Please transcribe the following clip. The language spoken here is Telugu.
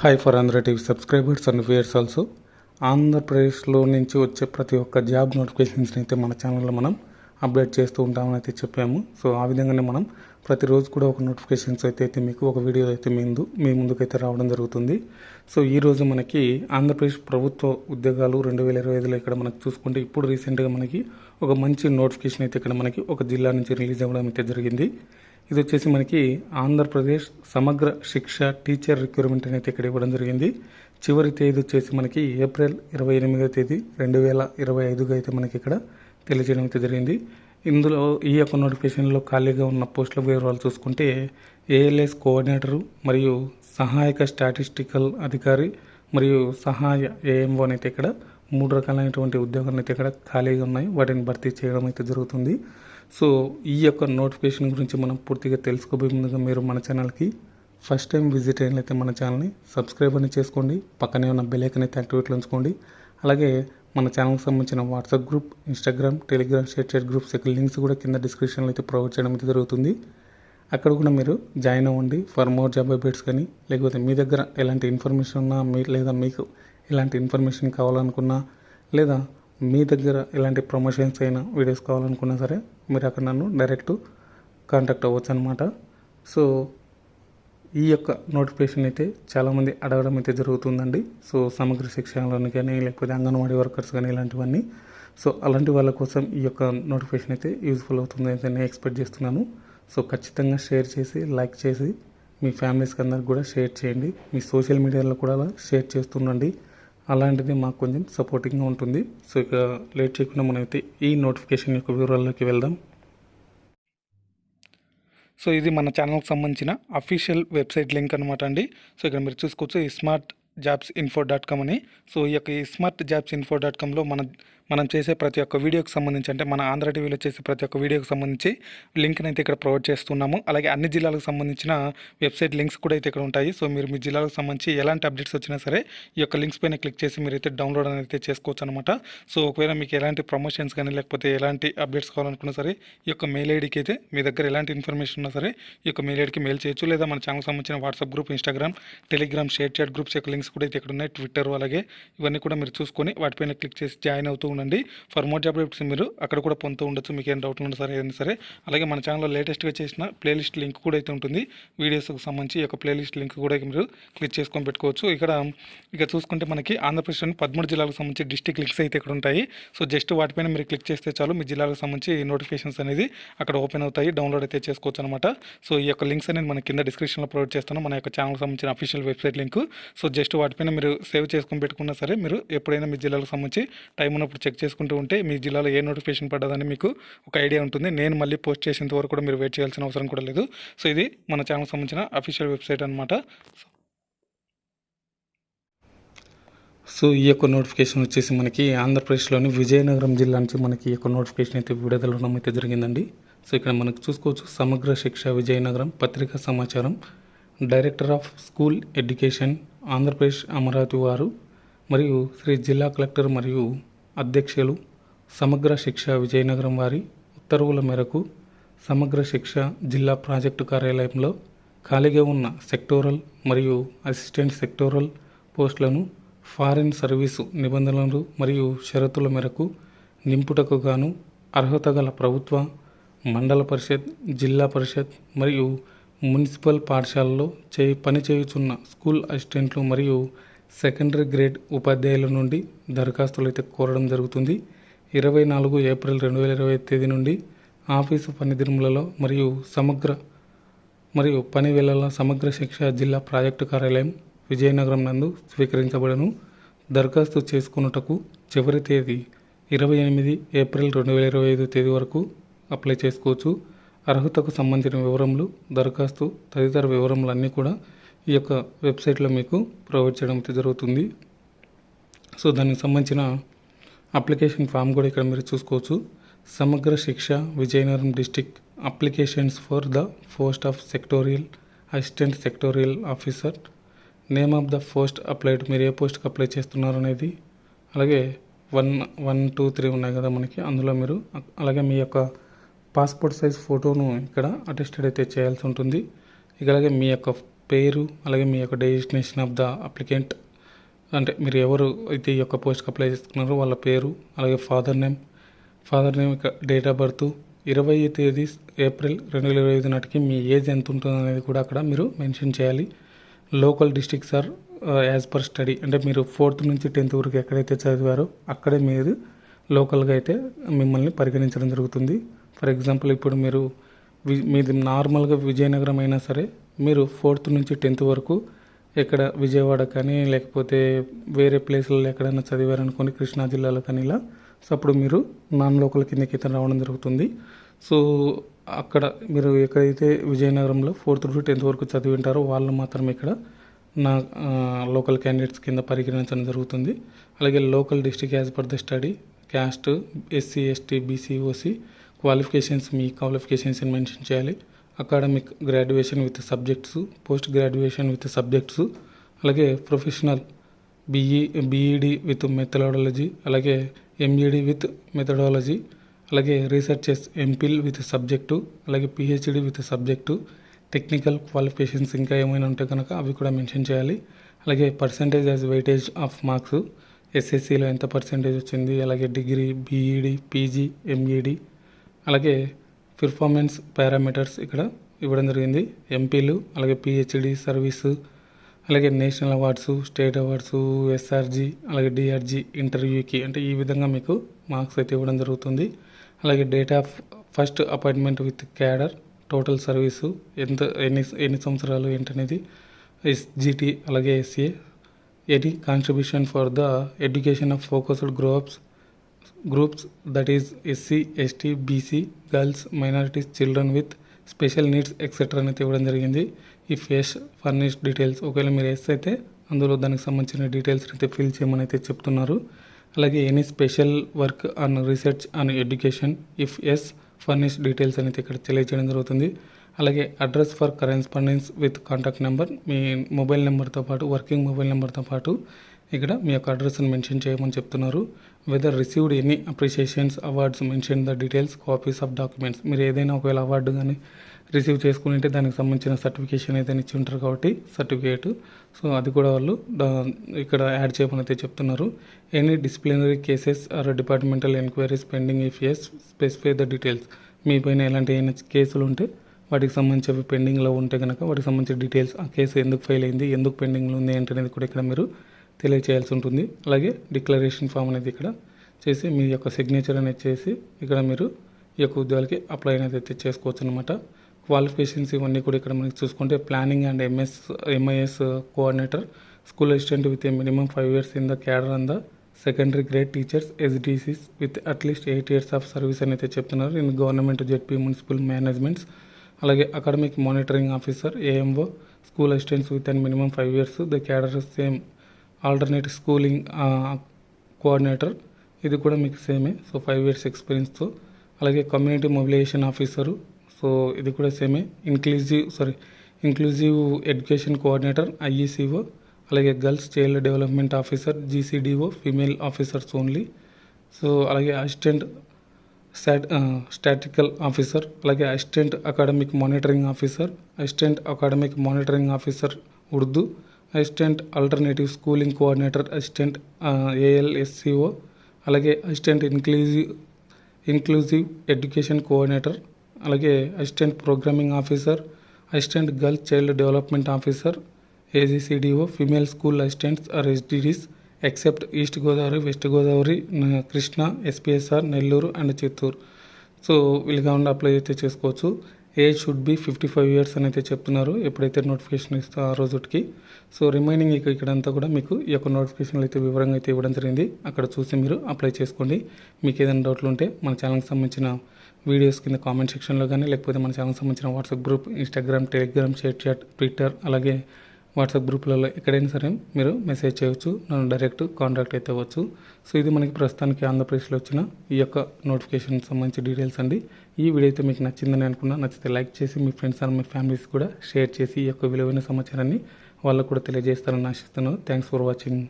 Hi for Andhra TV subscribers and viewers also ఆంధ్రప్రదేశ్లో నుంచి వచ్చే ప్రతి ఒక్క జాబ్ నోటిఫికేషన్స్ని అయితే మన ఛానల్లో మనం అప్డేట్ చేస్తూ ఉంటామని అయితే చెప్పాము. సో ఆ విధంగానే మనం ప్రతిరోజు కూడా ఒక నోటిఫికేషన్స్ అయితే అయితే మీకు ఒక వీడియో అయితే మీ ముందు మీ ముందుకైతే రావడం జరుగుతుంది. సో ఈరోజు మనకి ఆంధ్రప్రదేశ్ ప్రభుత్వ ఉద్యోగాలు రెండు వేల ఇరవై ఐదులో ఇక్కడ మనకు చూసుకుంటే ఇప్పుడు రీసెంట్గా మనకి ఒక మంచి నోటిఫికేషన్ అయితే ఇక్కడ మనకి ఒక జిల్లా నుంచి రిలీజ్ అవ్వడం అయితే జరిగింది. ఇది వచ్చేసి మనకి ఆంధ్రప్రదేశ్ సమగ్ర శిక్ష టీచర్ రిక్రూట్మెంట్ అనేది ఇక్కడ ఇవ్వడం జరిగింది. చివరి తేదీ వచ్చేసి మనకి ఏప్రిల్ ఇరవై ఎనిమిదో తేదీ రెండు వేల ఇరవై ఐదుగా అయితే మనకి ఇక్కడ తెలియజేయడం అయితే జరిగింది. ఇందులో ఈ యొక్క నోటిఫికేషన్లో ఖాళీగా ఉన్న పోస్టుల వివరాలు చూసుకుంటే ఏఎల్ఎస్ కోఆర్డినేటరు మరియు సహాయక స్టాటిస్టికల్ అధికారి మరియు సహాయ ఏఎంఓ అయితే ఇక్కడ మూడు రకాలైనటువంటి ఉద్యోగాలు అయితే ఇక్కడ ఖాళీగా ఉన్నాయి. వాటిని భర్తీ చేయడం అయితే జరుగుతుంది. సో ఈ యొక్క నోటిఫికేషన్ గురించి మనం పూర్తిగా తెలుసుకోబోయే ముందుగా మీరు మన ఛానల్కి ఫస్ట్ టైం విజిట్ అయినట్లయితే మన ఛానల్ని సబ్స్క్రైబ్ అని చేసుకోండి. పక్కనే ఉన్న బెలైకన్ అయితే యాక్టివేట్లో ఉంచుకోండి. అలాగే మన ఛానల్కి సంబంధించిన WhatsApp group Instagram Telegram ShareChat groups యొక్క లింక్స్ కూడా కింద డిస్క్రిప్షన్లో అయితే ప్రొవైడ్ చేయడం అయితే జరుగుతుంది. అక్కడ కూడా మీరు జాయిన్ అవ్వండి ఫర్ మోర్ జాబ్ అప్డేట్స్ కానీ లేకపోతే మీ దగ్గర ఎలాంటి ఇన్ఫర్మేషన్ ఉన్నా మీ లేదా మీకు ఎలాంటి ఇన్ఫర్మేషన్ కావాలనుకున్నా లేదా మీ దగ్గర ఎలాంటి ప్రమోషన్స్ అయినా వీడియోస్ కావాలనుకున్నా సరే మీరు అక్కడ నన్ను డైరెక్ట్ కాంటాక్ట్ అవ్వచ్చు అనమాట సో ఈ యొక్క నోటిఫికేషన్ అయితే చాలామంది అడగడం అయితే జరుగుతుందండి. సో సమగ్ర శిక్షణలోని కానీ లేకపోతే అంగన్వాడీ వర్కర్స్ కానీ ఇలాంటివన్నీ. సో అలాంటి వాళ్ళ కోసం ఈ యొక్క నోటిఫికేషన్ అయితే యూజ్ఫుల్ అవుతుంది అయితే నేను ఎక్స్పెక్ట్ చేస్తున్నాను. సో ఖచ్చితంగా షేర్ చేసి లైక్ చేసి మీ ఫ్యామిలీస్కి అందరికి కూడా షేర్ చేయండి. మీ సోషల్ మీడియాలో కూడా షేర్ చేస్తుండండి. అలాంటిది మాకు కొంచెం సపోర్టింగ్గా ఉంటుంది. సో ఇక లేట్ చేయకుండా మనమైతే ఈ నోటిఫికేషన్ యొక్క వివరాల్లోకి వెళ్దాం. సో ఇది మన ఛానల్కి సంబంధించిన అఫీషియల్ వెబ్సైట్ లింక్ అనమాట అండి. సో ఇక్కడ మీరు చూసుకోవచ్చు ఈ smart jobs info dot com అని. సో ఈ యొక్క ఈ స్మార్ట్ జాబ్స్ ఇన్ఫో డాట్ కామ్లో మన మనం చేసే ప్రతి ఒక్క వీడియోకి సంబంధించి అంటే మన ఆంధ్ర టీవీలో చేసే ప్రతి ఒక్క వీడియోకి సంబంధించి లింక్ని అయితే ఇక్కడ ప్రొవైడ్ చేస్తున్నాము. అలాగే అన్ని జిల్లాలకు సంబంధించిన వెబ్సైట్ లింక్స్ కూడా అయితే ఇక్కడ ఉంటాయి. సో మీరు మీ జిల్లాలకు సంబంధించి ఎలాంటి అప్డేట్స్ వచ్చినా సరే ఈ యొక్క లింక్స్ పైన క్లిక్ చేసి మీరు అయితే డౌన్లోడ్ అనేది చేసుకోవచ్చు అనమాట సో ఒకవేళ మీకు ఎలాంటి ప్రమోషన్స్ కానీ లేకపోతే ఎలాంటి అప్డేట్స్ కావాలనుకున్నా సరే ఈ యొక్క మెయిల్ ఐడికి అయితే మీ దగ్గర ఎలాంటి ఇన్ఫర్మేషన్ ఉన్నా సరే ఈ యొక్క మెయిల్ ఐడికి మెయిల్ చేయొచ్చు. లేదా మన ఛానల్ సంబంధించిన WhatsApp group Instagram Telegram ShareChat groups యొక్క లింక్స్ కూడా అయితే ఇక్కడ ఉన్నాయి. ట్విట్టర్ అలాగే ఇవన్నీ కూడా మీరు చూసుకొని వాటిపైన క్లిక్ చేసి జాయిన్ అవుతూ ఉండండి. ఫర్ మోర్ జాబ్ అప్డేట్స్ మీరు అక్కడ కూడా పొందుతూ ఉండొచ్చు. మీకు ఏం డౌట్ ఉన్నా సరే ఏదైనా సరే. అలాగే మన ఛానల్లో లేటెస్ట్గా చేసిన ప్లేలిస్ట్ లింక్ కూడా అయితే ఉంటుంది. వీడియోస్కి సంబంధించి ఈ ప్లేలిస్ట్ లింక్ కూడా మీరు క్లిక్ చేసుకొని పెట్టుకోవచ్చు. ఇక్కడ ఇక చూసుకుంటే మనకి ఆంధ్రప్రదేశ్లోని పదమూడు జిల్లాలకు సంబంధించి డిస్టిక్ లింక్స్ అయితే ఇక్కడ ఉంటాయి. సో జస్ట్ వాటిపైన మీరు క్లిక్ చేస్తే చాలు. మీ జిల్లాలకు సంబంధించి నోటిఫికేషన్స్ అనేది అక్కడ ఓపెన్ అవుతాయి. డౌన్లోడ్ అయితే చేసుకోవచ్చు అనమాట సో ఈ యొక్క లింక్స్ అనేది మన కింద డిస్క్రిప్షన్లో ప్రొవైడ్ చేస్తాను మన యొక్క ఛానల్కి సంబంధించిన official website link so just వాటిపైన మీరు సేవ్ చేసుకొని పెట్టుకున్నా సరే మీరు ఎప్పుడైనా మీ జిల్లాలకు సంబంధించి టైం ఉన్నప్పుడు చెక్ చేసుకుంటూ ఉంటే మీ జిల్లాలో ఏ నోటిఫికేషన్ పడ్డదని మీకు ఒక ఐడియా ఉంటుంది. నేను మళ్ళీ పోస్ట్ చేసేంత వరకు కూడా మీరు వెయిట్ చేయాల్సిన అవసరం కూడా లేదు. సో ఇది మన ఛానల్ సంబంధించిన అఫీషియల్ వెబ్సైట్ అనమాట సో ఈ యొక్క నోటిఫికేషన్ వచ్చేసి మనకి ఆంధ్రప్రదేశ్లోని విజయనగరం జిల్లా నుంచి మనకి ఈ యొక్క నోటిఫికేషన్ అయితే విడుదల అయితే జరిగిందండి. సో ఇక్కడ మనకు చూసుకోవచ్చు సమగ్ర శిక్ష విజయనగరం పత్రికా సమాచారం. Director of school education Andhra Pradesh Amaravati వారు మరియు శ్రీ జిల్లా కలెక్టర్ మరియు అధ్యక్షులు సమగ్ర శిక్ష విజయనగరం వారి ఉత్తర్వుల మేరకు సమగ్ర శిక్ష జిల్లా ప్రాజెక్టు కార్యాలయంలో ఖాళీగా ఉన్న సెక్టోరల్ మరియు అసిస్టెంట్ సెక్టోరల్ పోస్టులను ఫారిన్ సర్వీసు నిబంధనలు మరియు షరతుల మేరకు నింపుటకు గాను అర్హత గల ప్రభుత్వ మండల పరిషత్ జిల్లా పరిషత్ మరియు మున్సిపల్ పాఠశాలలో చే పనిచేయుచున్న స్కూల్ అసిస్టెంట్లు మరియు సెకండరీ గ్రేడ్ ఉపాధ్యాయుల నుండి దరఖాస్తులు అయితే కోరడం జరుగుతుంది. ఇరవై నాలుగు ఏప్రిల్ రెండు వేల ఇరవై తేదీ నుండి ఆఫీసు పని దినములలో మరియు సమగ్ర మరియు పని వేళల సమగ్ర శిక్ష జిల్లా ప్రాజెక్టు కార్యాలయం విజయనగరం నందు స్వీకరించబడను. దరఖాస్తు చేసుకున్నటకు చివరి తేదీ ఇరవై ఎనిమిది ఏప్రిల్ రెండు వేల ఇరవై ఐదు తేదీ వరకు అప్లై చేసుకోవచ్చు. అర్హతకు సంబంధించిన వివరములు దరఖాస్తు తదితర వివరములన్నీ కూడా ఈ యొక్క వెబ్సైట్లో మీకు ప్రొవైడ్ చేయడం అయితే జరుగుతుంది. సో దానికి సంబంధించిన అప్లికేషన్ ఫామ్ కూడా ఇక్కడ మీరు చూసుకోవచ్చు. Samagra Shiksha Vizianagaram district applications for the post of sectorial assistant sectorial officer. Name of the post applied మీరు ఏ పోస్ట్కి అప్లై చేస్తున్నారు అనేది. అలాగే వన్ వన్ టూ త్రీ ఉన్నాయి కదా మనకి అందులో మీరు అలాగే మీ యొక్క పాస్పోర్ట్ సైజ్ ఫోటోను ఇక్కడ అటెస్టెడ్ అయితే చేయాల్సి ఉంటుంది. ఇక అలాగే మీ యొక్క పేరు అలాగే మీ యొక్క డెస్టినేషన్ ఆఫ్ ద అప్లికెంట్ అంటే మీరు ఎవరు అయితే ఈ యొక్క పోస్ట్కి అప్లై చేసుకున్నారో వాళ్ళ పేరు అలాగే ఫాదర్ నేమ్ ఫాదర్ నేమ్ యొక్క డేట్ ఆఫ్ బర్త్ ఇరవై తేదీ ఏప్రిల్ రెండు వేల ఇరవై ఐదు నాటికి మీ ఏజ్ ఎంత ఉంటుంది అనేది కూడా అక్కడ మీరు మెన్షన్ చేయాలి. Local districts or as per study అంటే మీరు ఫోర్త్ నుంచి టెన్త్ వరకు ఎక్కడైతే చదివారో అక్కడే మీరు లోకల్గా అయితే మిమ్మల్ని పరిగణించడం జరుగుతుంది. ఫర్ ఎగ్జాంపుల్ ఇప్పుడు మీరు వి మీది నార్మల్గా విజయనగరం అయినా సరే మీరు ఫోర్త్ నుంచి టెన్త్ వరకు ఎక్కడ విజయవాడ కానీ లేకపోతే వేరే ప్లేస్లలో ఎక్కడైనా చదివారనుకోని కృష్ణా జిల్లాలో కానీ ఇలా సో అప్పుడు మీరు నాన్ లోకల్ కిందకి ఇతను రావడం జరుగుతుంది. సో అక్కడ మీరు ఎక్కడైతే విజయనగరంలో ఫోర్త్ టు టెన్త్ వరకు చదివి ఉంటారో వాళ్ళు మాత్రమే ఇక్కడ నా లోకల్ క్యాండిడేట్స్ కింద పరిగణించడం జరుగుతుంది. అలాగే local district as per the study caste SC ST BC OC qualifications మీ క్వాలిఫికేషన్స్ని మెన్షన్ చేయాలి. Academic graduation with subjects post graduation with subjects అలాగే professional BE BEd with methodology అలాగే ఎంఈడి విత్ మెథడాలజీ అలాగే రీసెర్చెస్ ఎంపిల్ విత్ సబ్జెక్టు అలాగే PhD with subject technical qualifications ఇంకా ఏమైనా ఉంటే కనుక అవి కూడా మెన్షన్ చేయాలి. అలాగే percentage as weightage of marks ఎస్ఎస్సిలో ఎంత పర్సంటేజ్ వచ్చింది అలాగే డిగ్రీ బీఈడి పీజీ ఎంఈడి అలాగే పెర్ఫార్మెన్స్ పారామీటర్స్ ఇక్కడ ఇవ్వడం జరిగింది. ఎంపీలు అలాగే పిహెచ్డి సర్వీసు అలాగే national awards state awards SRG అలాగే డిఆర్జి ఇంటర్వ్యూకి అంటే ఈ విధంగా మీకు మార్క్స్ అయితే ఇవ్వడం జరుగుతుంది. అలాగే date of first appointment with cadre total service ఎంత ఎన్ని ఎన్ని సంవత్సరాలు ఏంటనేది ఎస్జిటి అలాగే SA any contribution for the education of focused groups groups that is SC ST BC girls minorities children with special needs etcetera అనేది ఇవ్వడం జరిగింది. ఇఫ్ ఎస్ ఫర్నిష్డ్ డీటెయిల్స్ ఒకవేళ మీరు ఎస్ అయితే అందులో దానికి సంబంధించిన డీటెయిల్స్ అయితే ఫిల్ చేయమని అయితే చెప్తున్నారు. అలాగే any special work on research on education if yes furnish details అనేది ఇక్కడ తెలియజేయడం జరుగుతుంది. అలాగే address for correspondence with contact number me mobile నెంబర్తో పాటు వర్కింగ్ మొబైల్ నెంబర్తో పాటు ఇక్కడ మీ యొక్క అడ్రస్ని మెన్షన్ చేయమని చెప్తున్నారు. Whether received any appreciations awards mention the details copies of documents మీరు ఏదైనా ఒకవేళ అవార్డు కానీ రిసీవ్ చేసుకుంటే దానికి సంబంధించిన సర్టిఫికేషన్ ఏదైనా ఇచ్చి ఉంటారు కాబట్టి సర్టిఫికేట్ సో అది కూడా వాళ్ళు ఇక్కడ యాడ్ చేయమని అయితే చెప్తున్నారు. Any disciplinary cases or departmental enquiries pending if yes specify the details మీ పైన ఎలాంటి ఏమైనా కేసులు ఉంటే వాటికి సంబంధించి అవి పెండింగ్లో ఉంటే కనుక వాటికి సంబంధించిన డీటెయిల్స్ ఆ కేసు ఎందుకు ఫెయిల్ అయింది ఎందుకు పెండింగ్లో ఉంది ఏంటనేది కూడా ఇక్కడ మీరు తెలియచేయాల్సి ఉంటుంది. అలాగే డిక్లరేషన్ ఫామ్ అనేది ఇక్కడ చేసి మీ యొక్క సిగ్నేచర్ అనేది చేసి ఇక్కడ మీరు ఈ యొక్క ఉద్యోగాలకి అప్లై అనేది అయితే చేసుకోవచ్చు అనమాట క్వాలిఫికేషన్స్ ఇవన్నీ కూడా ఇక్కడ మనకి చూసుకుంటే planning and MS MIS coordinator school assistant with a minimum five years in the cadre and the secondary grade teachers SDCs with at least eight years of service అని అయితే చెప్తున్నారు. In government ZP municipal managements. అలాగే academic monitoring officer AMO school assistants with and minimum five years the cadre same alternate schooling coordinator ఇది కూడా మీకు సేమే సో ఫైవ్ ఇయర్స్ ఎక్స్పీరియన్స్తో అలాగే కమ్యూనిటీ మొబిలైజేషన్ ఆఫీసరు సో ఇది కూడా సేమే inclusive sorry inclusive education coordinator IECO అలాగే girls child development officer GCDO female officers only so అలాగే అసిస్టెంట్ స్టాట్ స్టాటికల్ ఆఫీసర్ అలాగే assistant academic monitoring officer assistant academic monitoring officer Urdu. Assistant alternative schooling coordinator assistant ALSCO అలాగే assistant inclusive inclusive education coordinator అలాగే assistant programming officer assistant girls child development officer AGCDO female school assistants or SDDs except East Godavari West Godavari Krishna Krishna SPSR Nellore and Chittoor. So వీళ్ళు కాకుండా అప్లై అయితే చేసుకోవచ్చు. Age should be fifty five years అని అయితే చెప్తున్నారు. ఎప్పుడైతే నోటిఫికేషన్ ఇస్తా ఆ రోజుకి సో రిమైనింగ్ ఇక ఇక్కడంతా కూడా మీకు ఈ యొక్క నోటిఫికేషన్లు అయితే వివరంగా అయితే ఇవ్వడం జరిగింది. అక్కడ చూసి మీరు అప్లై చేసుకోండి. మీకు ఏదైనా డౌట్లు ఉంటే మన ఛానల్కి సంబంధించిన వీడియోస్ కింద కామెంట్ సెక్షన్లో కానీ లేకపోతే మన ఛానల్కి సంబంధించిన WhatsApp group Instagram Telegram ShareChat Twitter అలాగే వాట్సాప్ గ్రూప్లలో ఎక్కడైనా సరే మీరు మెసేజ్ చేయవచ్చు. నన్ను డైరెక్ట్ కాంటాక్ట్ అయితే అవ్వచ్చు. సో ఇది మనకి ప్రస్తుతానికి ఆంధ్రప్రదేశ్లో వచ్చిన ఈ యొక్క నోటిఫికేషన్ సంబంధించి డీటెయిల్స్ అండి. ఈ వీడియో అయితే మీకు నచ్చిందని అనుకున్నా నచ్చితే లైక్ చేసి మీ ఫ్రెండ్స్ అండ్ మీ ఫ్యామిలీస్ కూడా షేర్ చేసి ఈ యొక్క విలువైన సమాచారాన్ని వాళ్ళకు కూడా తెలియజేస్తారని ఆశిస్తున్నాను. Thanks for watching